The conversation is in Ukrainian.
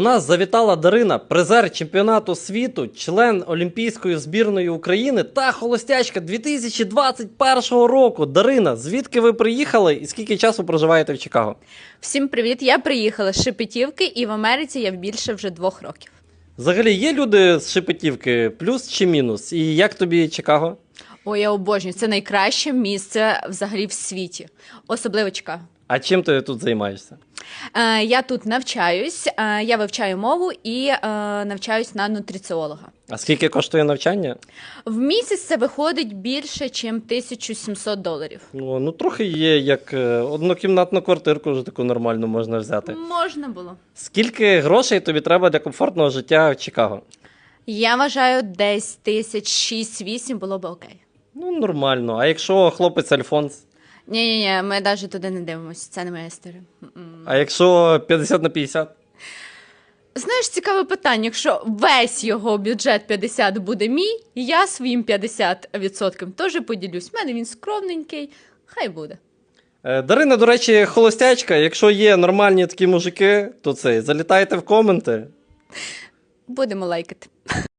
У нас завітала Дарина, призер чемпіонату світу, член Олімпійської збірної України та холостячка 2021 року. Дарина, звідки ви приїхали і скільки часу проживаєте в Чикаго? Всім привіт! Я приїхала з Шепетівки і в Америці я більше вже двох років. Взагалі, є люди з Шепетівки, плюс чи мінус? І як тобі Чикаго? Ой, я обожнюю. Це найкраще місце взагалі в світі, особливо Чикаго. А чим ти тут займаєшся? Е, я тут навчаюсь, е, я вивчаю мову і е, навчаюсь на нутриціолога. А скільки коштує навчання? В місяць це виходить більше, ніж 1700 доларів. Ну, ну трохи є, як однокімнатну квартирку вже таку нормальну можна взяти. Можна було. Скільки грошей тобі треба для комфортного життя в Чикаго? Я вважаю, десь тисяч 6-8 було б окей. Ну, нормально. А якщо хлопець Альфонс? Ні, ні, ні, ми навіть туди не дивимося. Це не моя історія. М-м. А якщо 50 на 50? Знаєш, цікаве питання. Якщо весь його бюджет 50 буде мій, я своїм 50% теж поділюсь. У мене він скромненький, хай буде. Е, Дарина, до речі, холостячка. Якщо є нормальні такі мужики, то це залітайте в коменти. Будемо лайкати.